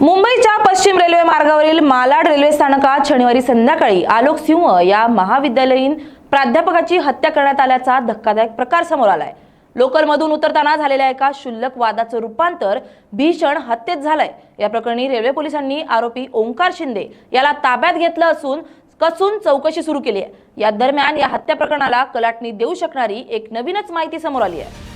मुंबईच्या पश्चिम रेल्वे मार्गावरील मालाड रेल्वे स्थानकात शनिवारी संध्याकाळी आलोक सिंह या महाविद्यालयीन प्राध्यापकाची हत्या करण्यात आल्याचा धक्कादायक प्रकार समोर आलाय. लोकलमधून उतरताना झालेल्या एका क्षुल्लक वादाचं रूपांतर भीषण हत्येत झालंय. या प्रकरणी रेल्वे पोलिसांनी आरोपी ओंकार शिंदे याला ताब्यात घेतलं असून कसून चौकशी सुरू केली आहे. या दरम्यान या हत्या प्रकरणाला कलाटणी देऊ शकणारी एक नवीनच माहिती समोर आली आहे.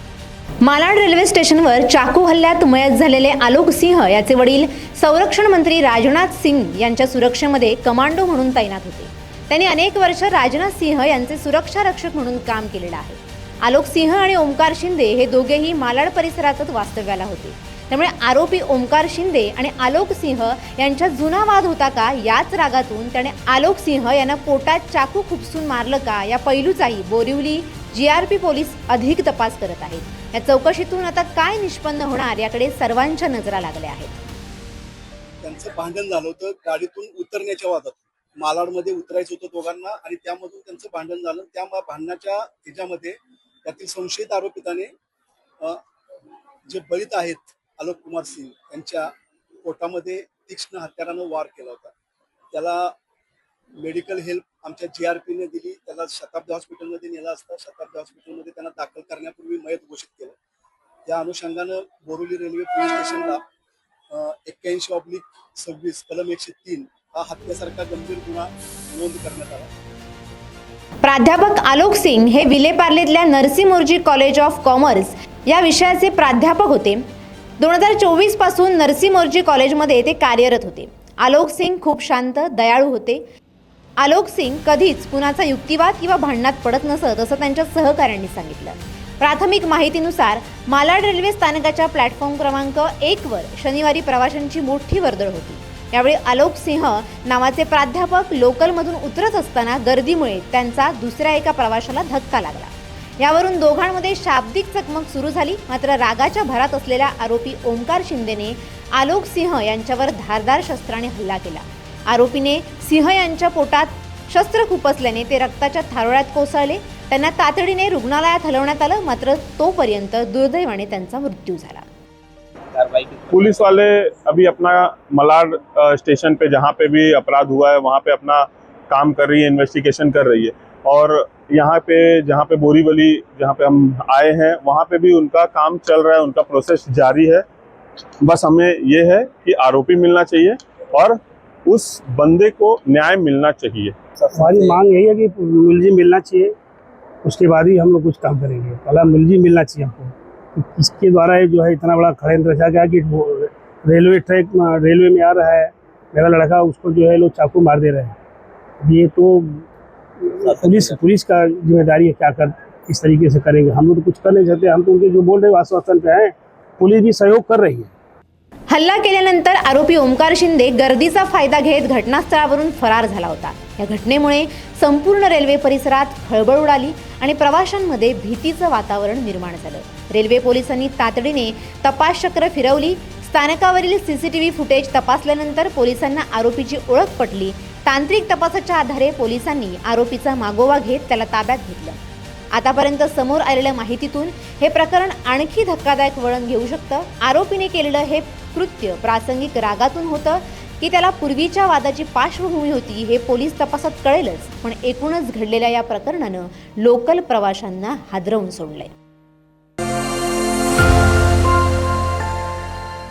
मालाड रेल्वे स्टेशनवर चाकू हल्ल्यात मयत झालेले आलोक सिंह याचे वडील संरक्षण मंत्री राजनाथ सिंग यांच्या सुरक्षेमध्ये कमांडो म्हणून तैनात होते. त्यांनी अनेक वर्ष राजनाथ सिंह यांचे सुरक्षा रक्षक म्हणून काम केलेलं आहे. आलोक सिंह आणि ओमकार शिंदे हे दोघेही मालाड परिसरातच वास्तव्याला होते. त्यामुळे आरोपी ओमकार शिंदे आणि आलोक सिंह यांच्या जुना वाद होता का याच रागातून त्याने आलोक सिंह यांना पोटात चाकू खुपसून मारलं का या पैलूचाही बोरिवली जीआरपी पोलीस अधिक तपास करत आहेत. या चौकशीतून आता काय निष्पन्न होणार याकडे सर्वांच्या नजरा लागल्या आहेत. त्यांचं भांडण झालं होतं गाडीतून उतरण्याच्या वादात. मालाडमध्ये उतरायचं होतं दोघांना आणि त्यामधून त्यांचं भांडण झालं. त्या भांडणाच्या ह्याच्यामध्ये त्यातील संशयित आरोपिताने जे बळीत आहेत आलोक कुमार सिंग यांच्या पोटामध्ये तीक्ष्ण हत्यारानं वार केला होता. त्याला मेडिकल हेल्प आमच्या जी आर पीने दिली त्याला शताब्दी हॉस्पिटलमध्ये नेला असता शताब्दी हॉस्पिटलमध्ये त्यांना दाखल करण्यापूर्वी मयत घोषित केलं. त्या अनुषंगानं बोरुली रेल्वे पोलीस स्टेशनला एक्क्याऐंशी ऑब्लिक सव्वीस कलम एकशे तीन हा हत्येसारखा गंभीर गुन्हा नोंद करण्यात आला. प्राध्यापक आलोक सिंग हे विलेपार्लेतल्या Narsee Monjee college of commerce या विषयाचे प्राध्यापक होते. दोन हजार चोवीसपासून नरसी मोर्जी कॉलेजमध्ये ते कार्यरत होते. आलोक सिंग खूप शांत दयाळू होते. आलोक सिंग कधीच कुणाचा युक्तिवाद किंवा भांडणात पडत नसत असं त्यांच्या सहकाऱ्यांनी सांगितलं. प्राथमिक माहितीनुसार मालाड रेल्वे स्थानकाच्या प्लॅटफॉर्म क्रमांक एकवर शनिवारी प्रवाशांची मोठी वर्दळ होती. यावेळी आलोक सिंह नावाचे प्राध्यापक लोकलमधून उतरत असताना गर्दीमुळे त्यांचा दुसऱ्या एका प्रवाशाला धक्का लागला. यावरून दोघांमध्ये शाब्दिक चकमक सुरू झाली मात्र रागाच्या भरात असलेल्या आरोपी ओंकार शिंदेने आलोक सिंह यांच्यावर धारदार शस्त्राने हल्ला केला. आरोपीने सिंह यांच्या पोटात शस्त्र खुपसल्याने ते रक्ताच्या थारोळ्यात कोसळले. त्यांना तातडीने रुग्णालयात हलवण्यात आलं मात्र तोपर्यंत दुर्दैवाने त्यांचा मृत्यू झाला. पुलिस वाले अभी अपना मलाड स्टेशन पे जहाँ पे भी अपराध हुआ है वहाँ पे अपना काम कर रही है इन्वेस्टिगेशन कर रही है। और यहाँ पे जहाँ पे बोरीवली जहाँ पे हम आए हैं वहाँ पे भी उनका काम चल रहा है उनका प्रोसेस जारी है। बस हमें ये है कि आरोपी मिलना चाहिए और उस बंदे को न्याय मिलना चाहिए। हमारी मांग यही है कि मुलजिम मिलना चाहिए। उसके बाद ही हम लोग कुछ काम करेंगे। पहला मुलजिम मिलना चाहिए हमको। इसके द्वारा जो है इतना बड़ा षडयंत्र रचा गया कि रेलवे ट्रैक रेलवे में आ रहा है। मेरा लड़का उसको जो है लोग चाकू मार दे रहे हैं। ये तो पुलिस पुलिस का ज़िम्मेदारी है क्या कर, किस तरीके से करेंगे। हम लोग तो कुछ कर नहीं सकते। हम तो उनके जो बोल रहे हैं, आश्वासन पे हैं, पुलिस भी सहयोग कर रही है। हल्ला केल्यानंतर आरोपी ओमकार शिंदे गर्दीचा फायदा घेत घटनास्थळावरून फरार झाला होता. या घटनेमुळे संपूर्ण रेल्वे परिसरात खळबळ उडाली आणि प्रवाशांमध्ये भीतीचं वातावरण निर्माण झालं. रेल्वे पोलिसांनी तातडीने तपास चक्र फिरवली. स्थानकावरील सीसीटीव्ही फुटेज तपासल्यानंतर पोलिसांना आरोपीची ओळख पटली. तांत्रिक तपासाच्या आधारे पोलिसांनी आरोपीचा मागोवा घेत त्याला ताब्यात घेतलं. आतापर्यंत समोर आलेल्या माहितीतून हे प्रकरण आणखी धक्कादायक वळण घेऊ शकतं. आरोपीने केलेलं हे कृत्य प्रासंगिक रागातून होतं की त्याला पूर्वीच्या वादाची पार्श्वभूमी होती हे पोलीस तपासात कळेलच. पण एकूणच घडलेल्या या प्रकरणानं लोकल प्रवाशांना हादरवून सोडलंय.